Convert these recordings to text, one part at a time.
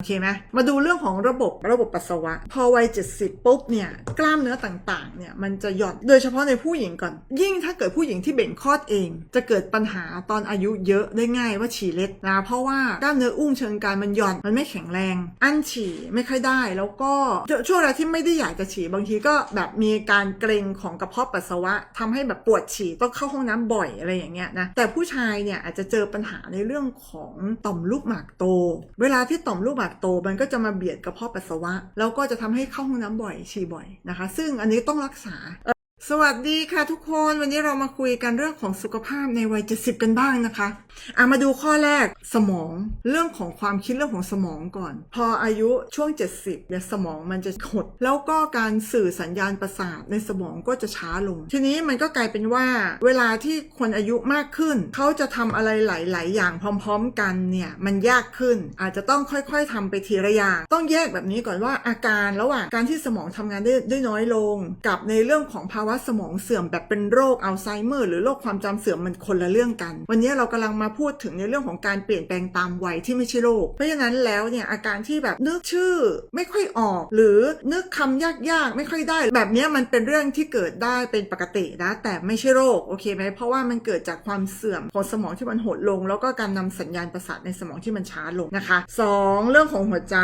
โอเคไหมมาดูเรื่องของระบบระบบปัสสาวะ พอวัย70ปุ๊บเนี่ยกล้ามเนื้อต่างๆเนี่ยมันจะหย่อนโดยเฉพาะในผู้หญิงก่อน ยิ่งถ้าเกิดผู้หญิงที่เบ่งคลอดเอง จะเกิดปัญหาตอนอายุเยอะได้ง่ายว่าฉี่เล็ดนะเพราะว่ากล้ามเนื้ออุ้งเชิงกรานมันหย่อนมันไม่แข็งแรง อั้นฉี่ไม่ค่อยได้ แล้วก็ช่วงเวลาที่ไม่ได้อยากจะฉี่บางทีก็แบบมีการเกร็งของกระเพาะปัสสาวะทำให้แบบปวดฉี่ต้องเข้าห้องน้ำบ่อยอะไรอย่างเงี้ยนะแต่ผู้ชายเนี่ยอาจจะเจอปัญหาในเรื่องของต่อมลูกหมากโต เวลาที่ต่อมลูกหมากโตมันก็จะมาเบียดกระเพาะปัสสาวะ แล้วก็จะทำให้เข้าห้องน้ำบ่อยฉี่บ่อยนะคะ ซึ่งอันนี้ต้องรักษา สวัสดีค่ะทุกคนวันนี้เรามาคุยกันเรื่องของสุขภาพในวัย70กันบ้างนะคะอะมาดูข้อแรกสมองเรื่องของความคิดเรื่องของสมองก่อน พออายุช่วง 70เนี่ยสมองมันจะหด แล้วก็การสื่อสัญญาณประสาทในสมองก็จะช้าลง ทีนี้มันก็กลายเป็นว่า เวลาที่คนอายุมากขึ้น เขาจะทำอะไรหลาย ๆ อย่างพร้อม ๆ กันเนี่ยมันยากขึ้น อาจจะต้องค่อย ๆทำไปทีละอย่างต้องแยกแบบนี้ก่อนว่าอาการระหว่างการที่สมองทำงานได้ได้น้อยลง กับในเรื่องของภาวะสมองเสื่อมแบบเป็นโรคอัลไซเมอร์หรือโรคความจำเสื่อมมันคนละเรื่องกัน วันนี้เรากำลังมาพูดถึงในเรื่องของการเปลี่ยนแปลงตามวัยที่ไม่ใช่โรค เพราะฉะนั้นแล้วเนี่ยอาการที่แบบนึกชื่อไม่ค่อยออก หรือนึกคำยากๆไม่ค่อยได้ แบบนี้มันเป็นเรื่องที่เกิดได้เป็นปกตินะแต่ไม่ใช่โรคโอเคไหมเพราะว่ามันเกิดจากความเสื่อมของสมองที่มันหดลง แล้วก็การนำสัญญาณประสาทในสมองที่มันช้าลงนะคะสองเรื่องของหัวใจ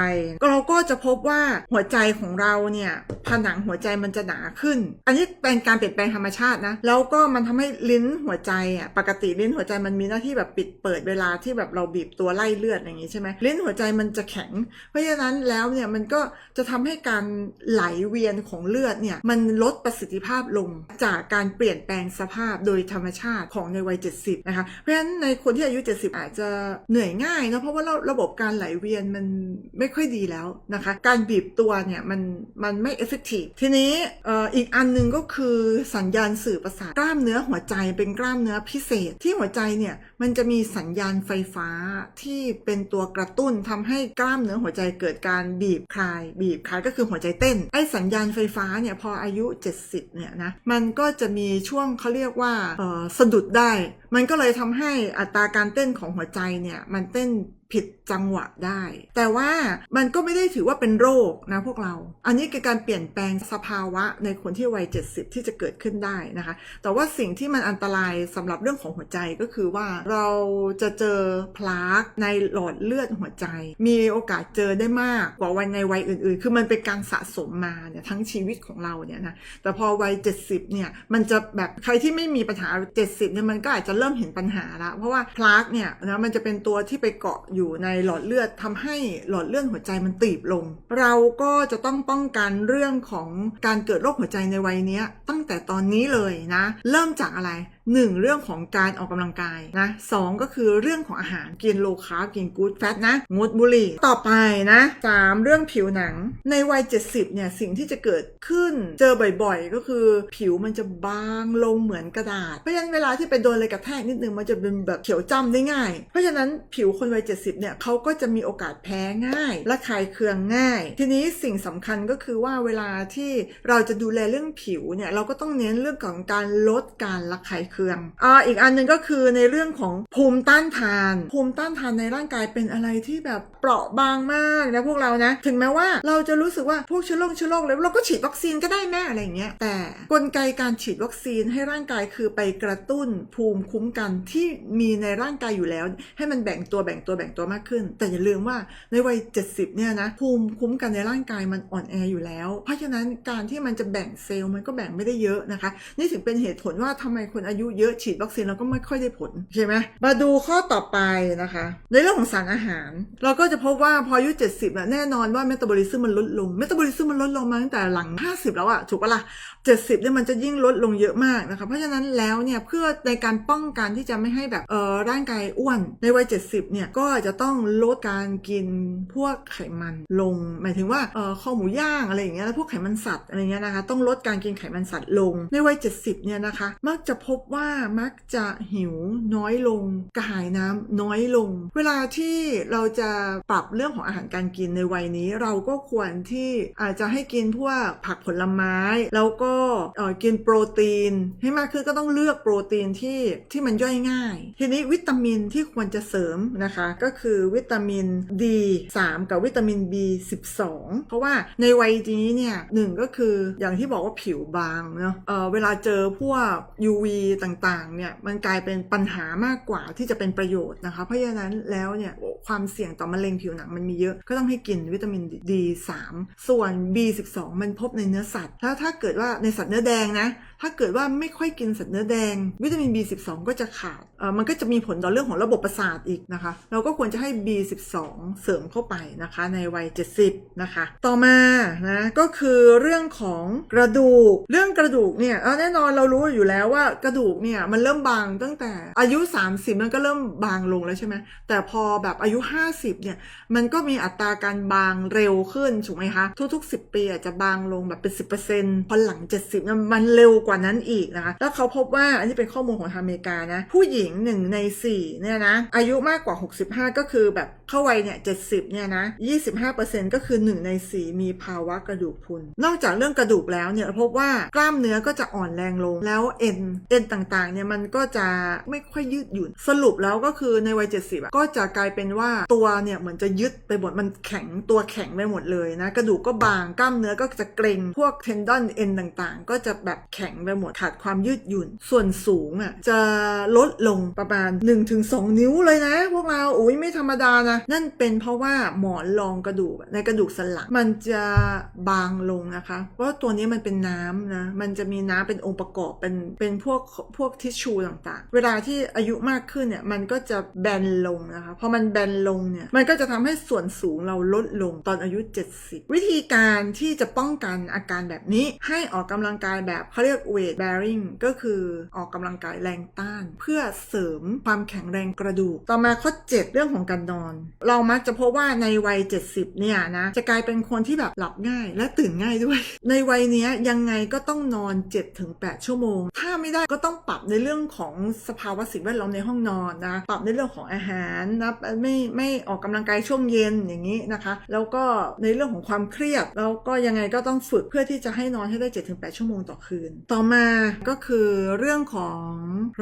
เราก็จะพบว่าหัวใจของเราเนี่ยผนังหัวใจมันจะหนาขึ้น อันนี้เป็นการเปลี่ยนแปลงธรรมชาตินะ แล้วก็มันทำให้ลิ้นหัวใจอะปกติลิ้นหัวใจมันมีหน้าที่แบบปิดเปิดเวลาที่แบบเราบีบตัวไล่เลือดอย่างนี้ใช่ไหมลิ้นหัวใจมันจะแข็ง เพราะฉะนั้นแล้วเนี่ยมันก็จะทำให้การไหลเวียนของเลือดเนี่ยมันลดประสิทธิภาพลงจากการเปลี่ยนแปลงสภาพโดยธรรมชาติของในวัย 70 นะคะ เพราะฉะนั้นในคนที่อายุ 70 อาจจะเหนื่อยง่ายนะเพราะว่าระระบบการไหลเวียนมันไม่ค่อยดีแล้วนะคะ การบีบตัวเนี่ยมันมันไม่ effective ทีนี้อีกอันหนึงก็คือือสัญญาณสื่อประสาทกล้ามเนื้อหัวใจเป็นกล้ามเนื้อพิเศษ ที่หัวใจเนี่ยมันจะมีสัญญาณไฟฟ้าที่เป็นตัวกระตุ้นทำให้กล้ามเนื้อหัวใจเกิดการบีบคลาย บีบคลายก็คือหัวใจเต้น ไอ้สัญญาณไฟฟ้าเนี่ยพออายุ 70เนี่ยนะมันก็จะมีช่วงเขาเรียกว่าสะดุดได้ มันก็เลยทำให้อัตราการเต้นของหัวใจเนี่ยมันเต้นผิดจังหวะได้ แต่ว่ามันก็ไม่ได้ถือว่าเป็นโรคนะพวกเรา อันนี้คือการเปลี่ยนแปลงสภาวะในคนที่วัย 70 ที่จะเกิดขึ้นได้นะคะ แต่ว่าสิ่งที่มันอันตรายสำหรับเรื่องของหัวใจก็คือว่าเราจะเจอพลาร์กในหลอดเลือดหัวใจ มีโอกาสเจอได้มากกว่าวัยในวัยอื่น ๆ คือมันเป็นการสะสมมาเนี่ยทั้งชีวิตของเราเนี่ยนะแต่พอวัย 70 เนี่ยมันจะแบบใครที่ไม่มีปัญหา 70 เนี่ยมันก็อาจจะเริ่มเห็นปัญหาละเพราะว่าพลาร์กเนี่ยนะมันจะเป็นตัวที่ไปเกาะอยู่ในหลอดเลือดทำให้หลอดเลือดหัวใจมันตีบลง เราก็จะต้องป้องกันเรื่องของการเกิดโรคหัวใจในวัยนี้ตั้งแต่ตอนนี้เลยนะ เริ่มจากอะไร หนึ่งเรื่องของการออกกำลังกายนะสองก็คือเรื่องของอาหารกินโลคาร์บกินกู๊ดแฟตนะงดบุหรี่ต่อไปนะสามเรื่องผิวหนังในวัย 70เนี่ยสิ่งที่จะเกิดขึ้นเจอบ่อยๆ ก็คือ ผิวมันจะบางลงเหมือนกระดาษ เพราะฉะนั้นเวลาที่ไปโดนอะไรกระแทกนิดนึงมันจะเป็นแบบเขียวจ้ำได้ง่าย เพราะฉะนั้นผิวคนวัย 70เนี่ยเขาก็จะมีโอกาสแพ้ง่าย และคลายเคืองง่าย ทีนี้สิ่งสำคัญก็คือว่าเวลาที่เราจะดูแลเรื่องผิวเนี่ยเราก็ต้องเน้นเรื่องของการลดการระคายเคืองอ่าอีกอันหนึ่งก็คือในเรื่องของภูมิต้านทาน ภูมิต้านทานในร่างกายเป็นอะไรที่แบบเปราะบางมากนะพวกเรานะ ถึงแม้ว่าเราจะรู้สึกว่าพวกเชื้อโรคเชื้อโรคเลยเราก็ฉีดวัคซีนก็ได้แม่อะไรอย่างเงี้ยแต่กลไกการฉีดวัคซีนให้ร่างกายคือไปกระตุ้นภูมิคุ้มกันที่มีในร่างกายอยู่แล้ว ให้มันแบ่งตัวแบ่งตัวแบ่งตัวมากขึ้น แต่อย่าลืมว่าในวัย 70 เนี่ยนะภูมิคุ้มกันในร่างกายมันอ่อนแออยู่แล้ว เพราะฉะนั้นการที่มันจะแบ่งเซลล์มันก็แบ่งไม่ได้เยอะนะคะ นี่ถึงเป็นเหตุผลว่าทำไมคนอายุเยอะฉีดวัคซีนแล้วก็ไม่ค่อยได้ผลใช่ไหมมาดูข้อต่อไปนะคะ ในเรื่องของสารอาหาร เราก็จะพบว่าพออายุ 70น่ะแน่นอนว่าเมตาบอลิซึมมันลดลงเมตาบอลิซึมมันลดลงมาตั้งแต่หลัง 50 แล้วอะถูกปะล่ะ 70เนี่ยมันจะยิ่งลดลงเยอะมากนะคะเพราะฉะนั้นแล้วเนี่ยเพื่อในการป้องกันที่จะไม่ให้แบบเออร่างกายอ้วนในวัย 70เนี่ยก็จะต้องลดการกินพวกไขมันลง หมายถึงว่าเออข้อหมูย่างอะไรอย่างเงี้ยแล้วพวกไขมันสัตว์อะไรเงี้ยนะคะต้องลดการกินไขมันสัตว์ลงในวัย 70เนี่ยนะคะมักจะพบว่ามักจะหิวน้อยลง กระหายน้ำน้อยลง เวลาที่เราจะปรับเรื่องของอาหารการกินในวัยนี้ เราก็ควรที่อาจจะให้กินพวกผักผลไม้ แล้วก็เออกินโปรตีน ให้มากขึ้นก็ต้องเลือกโปรตีนที่ที่มันย่อยง่าย ทีนี้วิตามินที่ควรจะเสริมนะคะ ก็คือวิตามิน D3 กับวิตามิน B12 เพราะว่าในวัยนี้เนี่ยหนึ่งก็คืออย่างที่บอกว่าผิวบางเนาะเออเวลาเจอพวก UV ตางๆเนี่ยมันกลายเป็นปัญหามากกว่าที่จะเป็นประโยชน์นะคะ เพราะฉะนั้นแล้วเนี่ยความเสี่ยงต่อมะเร็งผิวหนังมันมีเยอะก็ต้องให้กินวิตามิน D3 ส่วน B12 มันพบในเนื้อสัตว์แล้วถ้าเกิดว่าในสัตว์เนื้อแดงนะถ้าเกิดว่าไม่ค่อยกินสัตว์เนื้อแดง วิตามิน B12 ก็จะขาดเออมันก็จะมีผลต่อเรื่องของระบบประสาทอีกนะคะ เราก็ควรจะให้ B12 เสริมเข้าไปนะคะในวัย 70 นะคะ ต่อมานะก็คือเรื่องของกระดูก เรื่องกระดูกเนี่ยแน่นอนเรารู้อยู่แล้วว่ากระดูกเนี่ยมันเริ่มบางตั้งแต่อายุ 30 มันก็เริ่มบางลงแล้วใช่ไหมแต่พอแบบอายุ 50 เนี่ยมันก็มีอัตราการบางเร็วขึ้นถูกไหมคะ ทุก ๆ 10 ปีอาจจะบางลงแบบเป็น 10%พอหลัง 70 มันเร็วกว่านั้นอีกนะคะ แล้วเขาพบว่าอันนี้เป็นข้อมูลของทางอเมริกานะ ผู้หญิง 1 ใน 4 เนี่ยนะ อายุมากกว่า 65 ก็คือแบบเข้าวัยเนี่ย 70 เนี่ยนะ 25%ก็คือ 1 ใน 4 มีภาวะกระดูกพรุนนอกจากเรื่องกระดูกแล้วเนี่ยพบว่ากล้ามเนื้อก็จะอ่อนแรงลงแล้วเอ็นเอ็นต่างๆเนี่ยมันก็จะไม่ค่อยยืดหยุ่น สรุปแล้วก็คือในวัย 70อะก็จะกลายเป็นว่าตัวเนี่ยเหมือนจะยึดไปหมดมันแข็งตัวแข็งไปหมดเลยนะ กระดูกก็บางกล้ามเนื้อก็จะเกร็งพวกเทนดอนเอ็นต่างๆ ก็จะแบบแข็งไปหมดขาดความยืดหยุ่น ส่วนสูงอะจะลดลงประมาณ 1-2 นิ้วเลยนะ พวกเราอุ้ยไม่ธรรมดานะนั่นเป็นเพราะว่าหมอนรองกระดูกในกระดูกสันหลังมันจะบางลงนะคะ เพราะตัวนี้มันเป็นน้ำนะมันจะมีน้ำเป็นองค์ประกอบเป็นเป็นพวกพวกทิชชูต่างๆ เวลาที่อายุมากขึ้นเนี่ยมันก็จะแบนลงนะคะพอมันแบนลงเนี่ยมันก็จะทำให้ส่วนสูงเราลดลงตอนอายุ 70 วิธีการที่จะป้องกันอาการแบบนี้ให้ออกกำลังกายแบบเขาเรียก weight bearing ก็คือออกกำลังกายแรงต้าน เพื่อเสริมความแข็งแรงกระดูก ต่อมาข้อ 7 เรื่องของการนอน เรามักจะพบว่าในวัย 70 เนี่ยนะจะกลายเป็นคนที่แบบหลับง่ายและตื่นง่ายด้วย ในวัยนี้ยยังไงก็ต้องนอน 7-8 ชั่วโมง ถ้าไม่ได้ก็ต้ององปรับในเรื่องของสภาวะสิ่งแวดล้อมในห้องนอนนะปรับในเรื่องของอาหารนะไม่ไม่ออกกำลังกายช่วงเย็นอย่างนี้นะคะ แล้วก็ในเรื่องของความเครียดแล้วก็ยังไงก็ต้องฝึกเพื่อที่จะให้นอนให้ได้ 7-8 ชั่วโมงต่อคืน ต่อมาก็คือเรื่องของ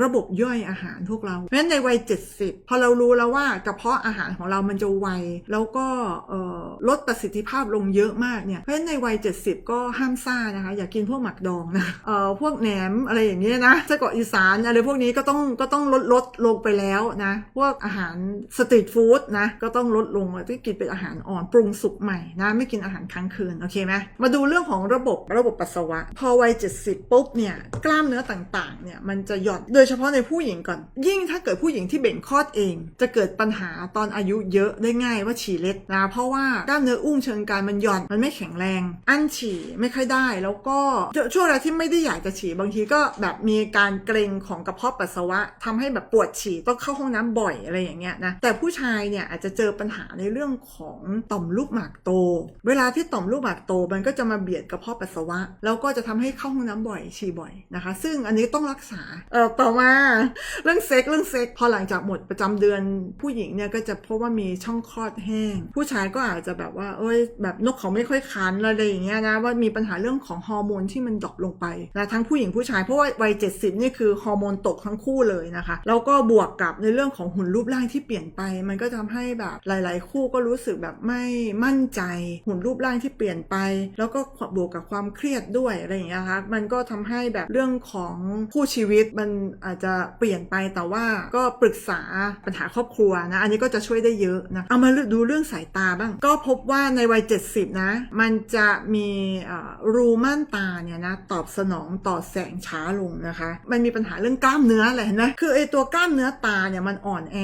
ระบบย่อยอาหารพวกเราเพราะฉะนั้นในวัย 70 พอเรารู้แล้วว่ากระเพาะอาหารของเรามันจะไว แล้วก็ลดประสิทธิภาพลงเยอะมากเนี่ยเพราะฉะนั้นในวัย 70 ก็ห้ามซ่านะคะ อย่ากินพวกหมักดองนะออพวกแหนมอะไรอย่างเงี้ยนะไส้กรอกอีสานอะไรพวกนี้ก็ต้องก็ต้องลดลดลงไปแล้วนะพวกอาหารสตรีทฟู้ดนะก็ต้องลดลงที่กินเป็นอาหารอ่อนปรุงสุกใหม่นะไม่กินอาหารค้างคืนโอเคไหมมาดูเรื่องของระบบระบบปัสสาวะ พอวัย 70 ปุ๊บเนี่ยกล้ามเนื้อต่างๆเนี่ยมันจะหย่อนโดยเฉพาะในผู้หญิงก่อน ยิ่งถ้าเกิดผู้หญิงที่เบ่งคลอดเอง จะเกิดปัญหาตอนอายุเยอะได้ง่ายว่าฉี่เล็ดนะเพราะว่ากล้ามเนื้ออุ้งเชิงกรานมันหย่อนมันไม่แข็งแรง อั้นฉี่ไม่ค่อยได้แล้วก็ช่วงเวลาที่ไม่ได้อยากจะฉี่บางทีก็แบบมีการเกร็งของกระเพาะปัสสาวะทำให้แบบปวดฉี่ต้องเข้าห้องน้ำบ่อยอะไรอย่างเงี้ยนะแต่ผู้ชายเนี่ยอาจจะเจอปัญหาในเรื่องของต่อมลูกหมากโต เวลาที่ต่อมลูกหมากโตมันก็จะมาเบียดกระเพาะปัสสาวะ แล้วก็จะทำให้เข้าห้องน้ำบ่อยฉี่บ่อยนะคะ ซึ่งอันนี้ต้องรักษาเอ่อต่อมาเรื่องเซ็กเรื่องเซ็กพอหลังจากหมดประจำเดือนผู้หญิงเนี่ยก็จะพบว่ามีช่องคลอดแห้ง ผู้ชายก็อาจจะแบบว่าเอ้ยแบบนกเขาไม่ค่อยคันอะไรอย่างเงี้ยนะว่ามีปัญหาเรื่องของฮอร์โมนที่มันดรอปลงไปนะทั้งผู้หญิงผู้ชายเพราะว่าวัย70นี่คือฮอร์โมนตกทั้งคู่เลยนะคะแล้วก็บวกกับในเรื่องของหุ่นรูปร่างที่เปลี่ยนไป มันก็ทำให้แบบหลาย ๆ คู่ก็รู้สึกแบบไม่มั่นใจ หุ่นรูปร่างที่เปลี่ยนไป แล้วก็บวกกับความเครียดด้วยอะไรอย่างเงี้ยคะมันก็ทำให้แบบเรื่องของคู่ชีวิตมันอาจจะเปลี่ยนไปแต่ว่าก็ปรึกษาปัญหาครอบครัวนะอันนี้ก็จะช่วยได้เยอะนะเอามาดูเรื่องสายตาบ้าง ก็พบว่าในวัย 70 นะ มันจะมีรูม่านตาเนี่ยนะตอบสนองต่อแสงช้าลงนะคะมันมีปัญหาเรื่องกล้ามเนื้อแหละนะคือไอตัวกล้ามเนื้อตาเนี่ยมันอ่อนแอ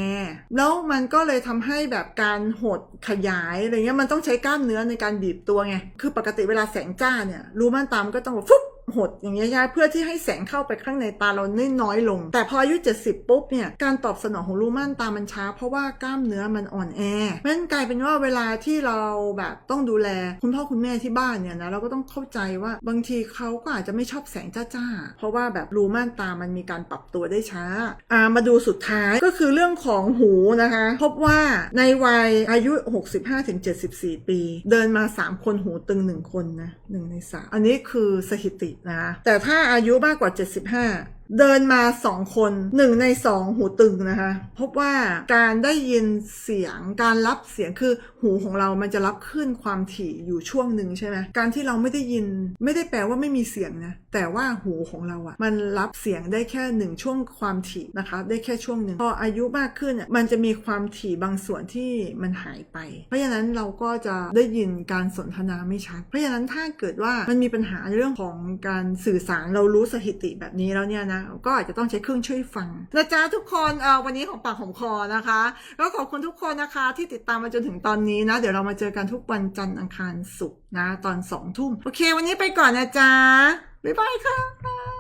แล้วมันก็เลยทำให้แบบการหดขยายอะไรเงี้ยมันต้องใช้กล้ามเนื้อในการบีบตัวไงคือปกติเวลาแสงจ้าเนี่ยรูม่านตามันก็ต้องแบบฟุ๊บ หดอย่างเงี้ยเพื่อที่ให้แสงเข้าไปข้างในตาเราน้อยลง แต่พออายุ 70 ปุ๊บเนี่ยการตอบสนองของรูม่านตามันช้า เพราะว่ากล้ามเนื้อมันอ่อนแอเพราะนั้นกลายเป็นว่าเวลาที่เราแบบต้องดูแลคุณพ่อคุณแม่ที่บ้านเนี่ยนะเราก็ต้องเข้าใจว่าบางทีเขาก็อาจจะไม่ชอบแสงจ้าๆ เพราะว่าแบบรูม่านตามันมีการปรับตัวได้ช้าอ่ามาดูสุดท้ายก็คือเรื่องของหูนะคะ พบว่าในวัยอายุ 65-74 ปี เดินมา 3 คนหูตึง 1 คนนะหนึ่งในสามอันนี้คือสถิตินะคะแต่ถ้าอายุมากกว่า 75 เดินมาสองคนหนึ่งในสองหูตึงนะคะ พบว่าการได้ยินเสียงการรับเสียงคือหูของเรามันจะรับขึ้นความถี่อยู่ช่วงหนึ่งใช่ไหมการที่เราไม่ได้ยินไม่ได้แปลว่าไม่มีเสียงนะแต่ว่าหูของเราอะมันรับเสียงได้แค่หนึ่งช่วงความถี่นะคะ ได้แค่ช่วงหนึ่งพออายุมากขึ้นมันจะมีความถี่บางส่วนที่มันหายไป เพราะฉะนั้นเราก็จะได้ยินการสนทนาไม่ชัด เพราะฉะนั้นถ้าเกิดว่ามันมีปัญหาเรื่องของการสื่อสารเรารู้สถิติแบบนี้แล้วเนี่ยนะก็อาจจะต้องใช้เครื่องช่วยฟังนะจ๊ะทุกคนเออวันนี้ของปากของคอนะคะแล้วขอบคุณทุกคนนะคะที่ติดตามมาจนถึงตอนนี้นะ เดี๋ยวเรามาเจอกันทุกวันจันทร์อังคารศุกร์นะ ตอนสองทุ่มโอเค วันนี้ไปก่อนนะจ๊ะบ๊ายบายค่ะ